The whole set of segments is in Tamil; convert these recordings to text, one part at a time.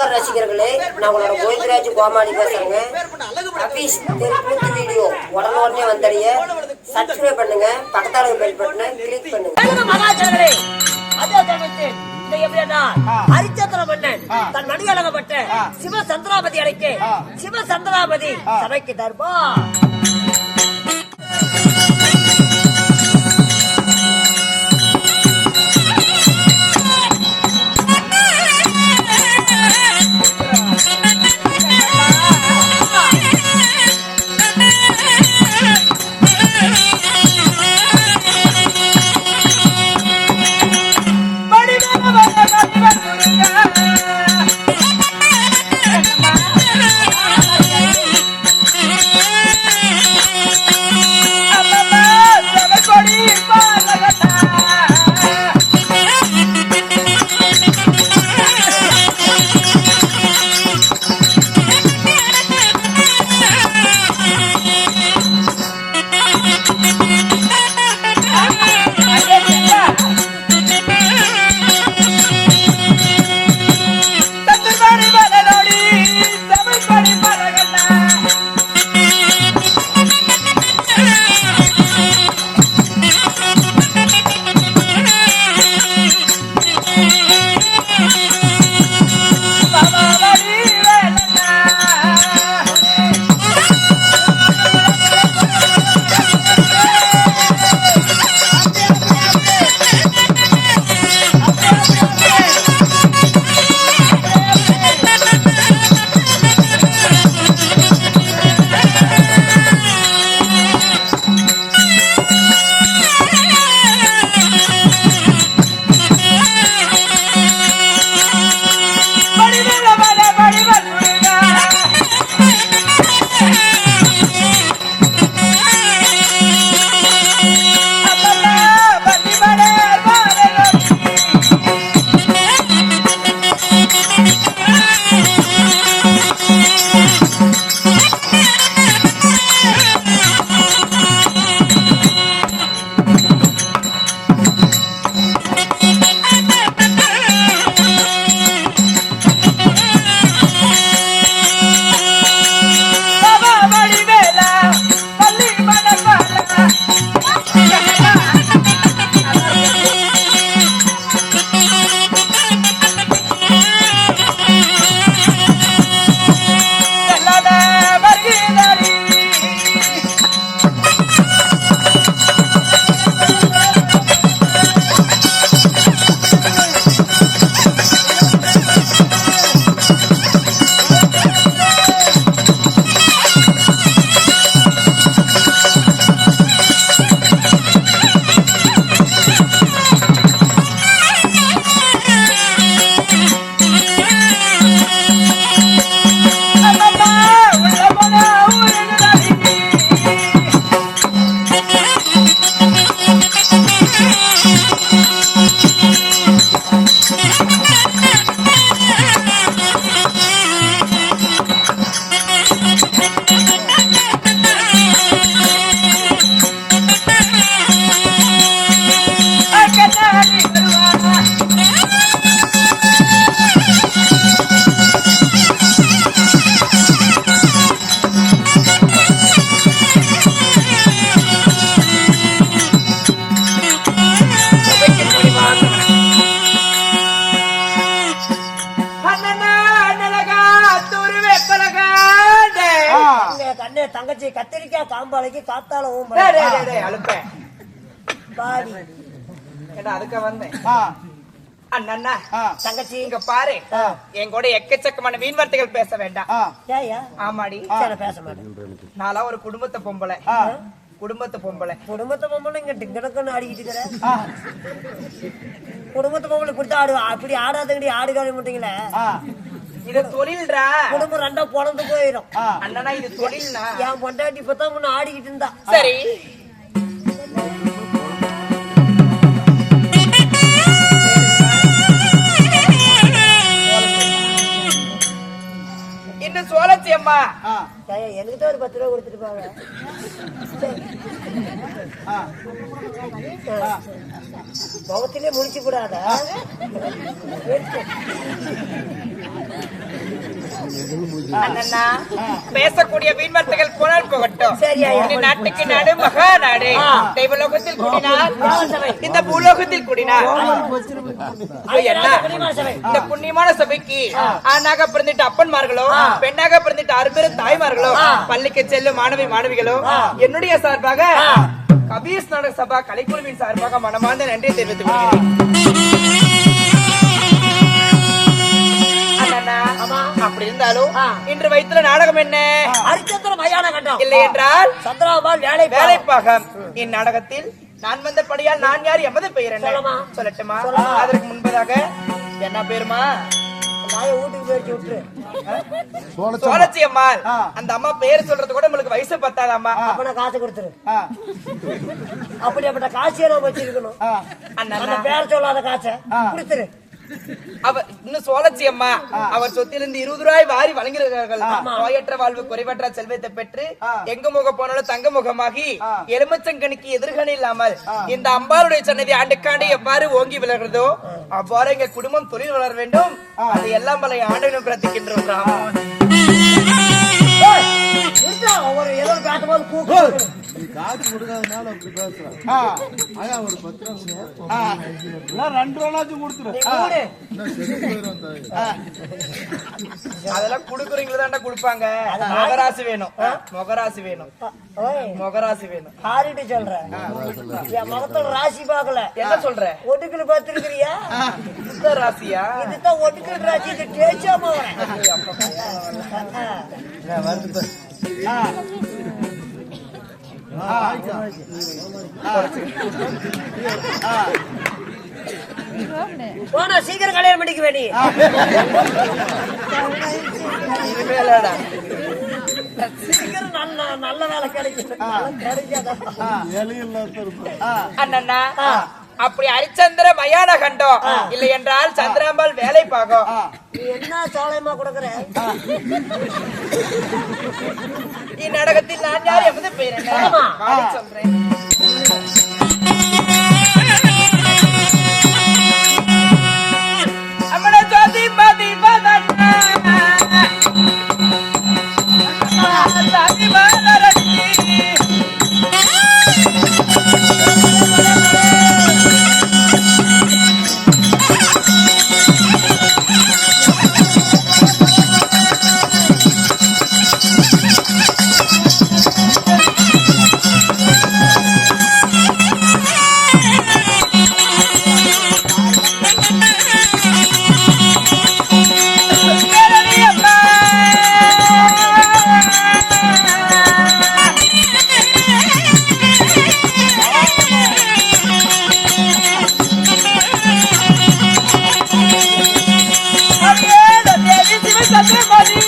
நமஸ்கார ரசிகர்களே நான் உங்களோட கோவிந்தராஜ் கோமாளி பேசுறேங்க. அபீஸ் தெருக்கூத்து வீடியோ. உடனே வந்தடைய. சப்ஸ்கிரைப் பண்ணுங்க பக்கத்தால பெல் பட்டனை கிளிக் பண்ணுங்க. மகாஜனங்களே, அதே சமயத்தில் இந்த எப்படின்னா, ஹரிச்சந்திர மன்னன் தன் மணியழகப்பட்ட சிவ சந்திராபதி அழைக்க சிவ சந்திராபதி சபைக்கு தருப்பா காம்பாளைக்கு காத்தால ஊம் அழுப்பேன் பாடி ஏடா அதுக்க வந்தேன். அண்ணா தங்கச்சி இங்க பாரு. என் கூட எக்கச்சக்கமான வீண் வார்த்தைகள் பேச வேண்டாம். ஆமாடி. பேச மாட்டேன். நான்லாம் ஒரு குடும்பத்தை பொம்பளை. குடும்பத்தை பொம்பளை. குடும்பத்தை பொம்பளை இங்க டிங்கடக்குன்னு ஆடிக்கிட்டு இருக்கிற? ஆ, குடும்பத்தை பொம்பளை இப்படித்தான் ஆடு அப்படி ஆடாதங்கடி ஆடு காண மாட்டீங்களே இது தொழில்டா குடும்பம் ரெண்டா பொழந்து போயிடும். அண்ணனா இது தொழில்னா. என் பொண்டாட்டி இப்பதான் முன்ன ஆடிக்கிட்டு இருந்தா. சரி. இன்னும் சோழச்சி அம்மா? எனக்கு தான் ஒரு பத்து ரூபா கொடுத்துட்டு போங்க. முகத்திலே முடிச்சு கூடாத? அண்ணா பேசக்கூடிய வீண் வார்த்தைகள் போனால் போகட்டும். நாட்டுக்கு நாடு மகா நாடு. தெய்வலோகத்தில் கூடினார். இந்த பூலோகத்தில் கூடினார். இந்த புண்ணியமான சபைக்கு ஆணாக பிறந்துட்டு அப்பன்மார்களோ பெண்ணாக பிறந்துட்டு அரும்பெரும் தாய்மார்களோ பள்ளிக்கு செல்லும் மாணவி மாணவிகளோ என்னுடைய சார்பாக கபீஸ் நாடக சபா கலைக்குழுவின் சார்பாக மனமார்ந்த நன்றி தெரிவித்துக் கொள்கிறேன். அப்படி இருந்தாலும். இன்று வைத்துள்ள நாடகம் என்ன? ஹரிச்சந்திர மயான கண்டம். இல்லை என்றால்? சந்திராபால் வேலை வேலைப்பாகம். இந்நாடகத்தில் நான் வந்தபடியால் நான் யார் எமது பெயர் என்ன? சொல்லமா? சொல்லட்டுமா? அதற்கு முன்பதாக என்ன பேருமா? சோழச்சி அம்மாள் அந்த அம்மா பேர் சொல்றது கூட உங்களுக்கு வயசு பத்தாதாம்மா. அப்ப நான் காசு கொடுத்துரு. அப்படிப்பட்ட காசையை நம்ம வச்சிருக்கணும். அந்த பேர் சொல்லாத காசை கொடுத்துரு. அவ இன்னும் சோழச்சி அம்மா அவர் சொத்திலிருந்து இருபது ரூபாய் வாரி வழங்கியிருக்கிறார்கள். நோயற்ற வாழ்வு குறைவற்ற செல்வத்தை பெற்று எங்க முக போனாலும் தங்க முகமாகி எலுமிச்சங்கனிக்கு எதிர்கணி இல்லாமல் இந்த அம்பாளுடைய சன்னதி ஆண்டுக்காண்டு எவ்வாறு ஓங்கி விளங்குறதோ அவ்வாறு எங்க குடும்பம் தொழில் வளர வேண்டும். அது எல்லாம் பல ஆண்டுகளும் பிரார்த்திக்கின்றோம் ஒரு ஏதோ ஒரு பேசும் போது கூக்கு காசு கொடுக்காதனால அப்படி பேசுறேன் ஆயா ஒரு பத்து ரூபா நான் ரெண்டு ரூபாச்சும் கொடுத்துரு. நீ கூடு. அதெல்லாம் குடுக்குறீங்களா தாண்டா கொடுப்பாங்க. முகராசி வேணும். முகராசி வேணும். முகராசி வேணும். ஆறிட்டு சொல்றேன். என் முகத்தோட ராசி பார்க்கல. என்ன சொல்ற? ஒடுக்குல பார்த்திருக்கிறியா? சுத்த ராசியா? இதுதான் ஒடுக்கல் ராசி இது டேச்சாம போனா சீக்கிரம் கல்யாணம் பண்ணிக்க சீக்கிரம் நல்ல நல்ல வேலை கிடைக்கும். இருப்பேன் அண்ணா அப்படி ஹரிச்சந்திர மயான கண்டம் இல்லை என்றால் சந்திராம்பாள் வேலை பாகம். நீ என்ன சோழயமா கொடுக்குற? இந்நாடகத்தில் நான் யார் எமது பெயர் சொல்றேன்.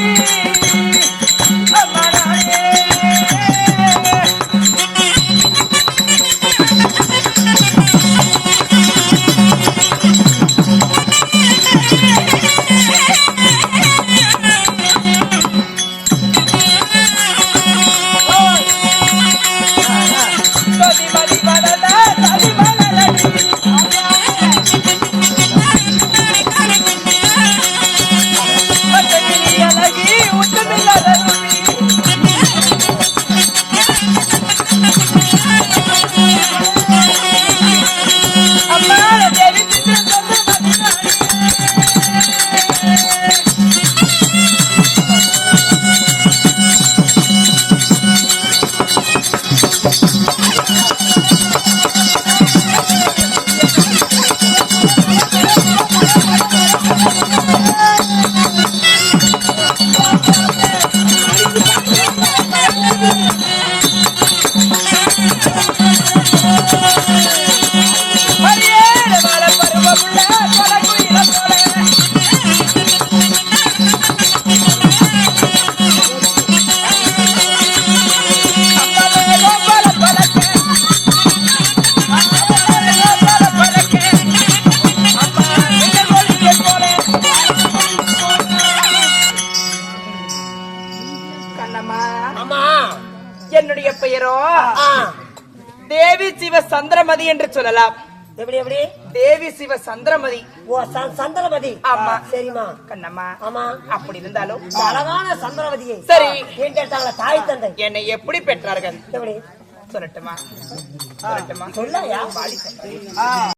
você. தேவி சிவ சந்திரமதி என்று சொல்லலாம். எப்படி எப்படி? தேவி சிவ சந்திரமதி. ஓ சந்திரமதி. ஆமா. சரிம்மா. கண்ணம்மா. ஆமா. அப்படி இருந்தாலும். அழகான சந்திரமதியை சரி. கேட்டாங்களா தாய் தந்தை என்னை எப்படி பெற்றார்கள்? எப்படி? சொல்லட்டுமா? சொல்லட்டுமா? சொல்றேன்.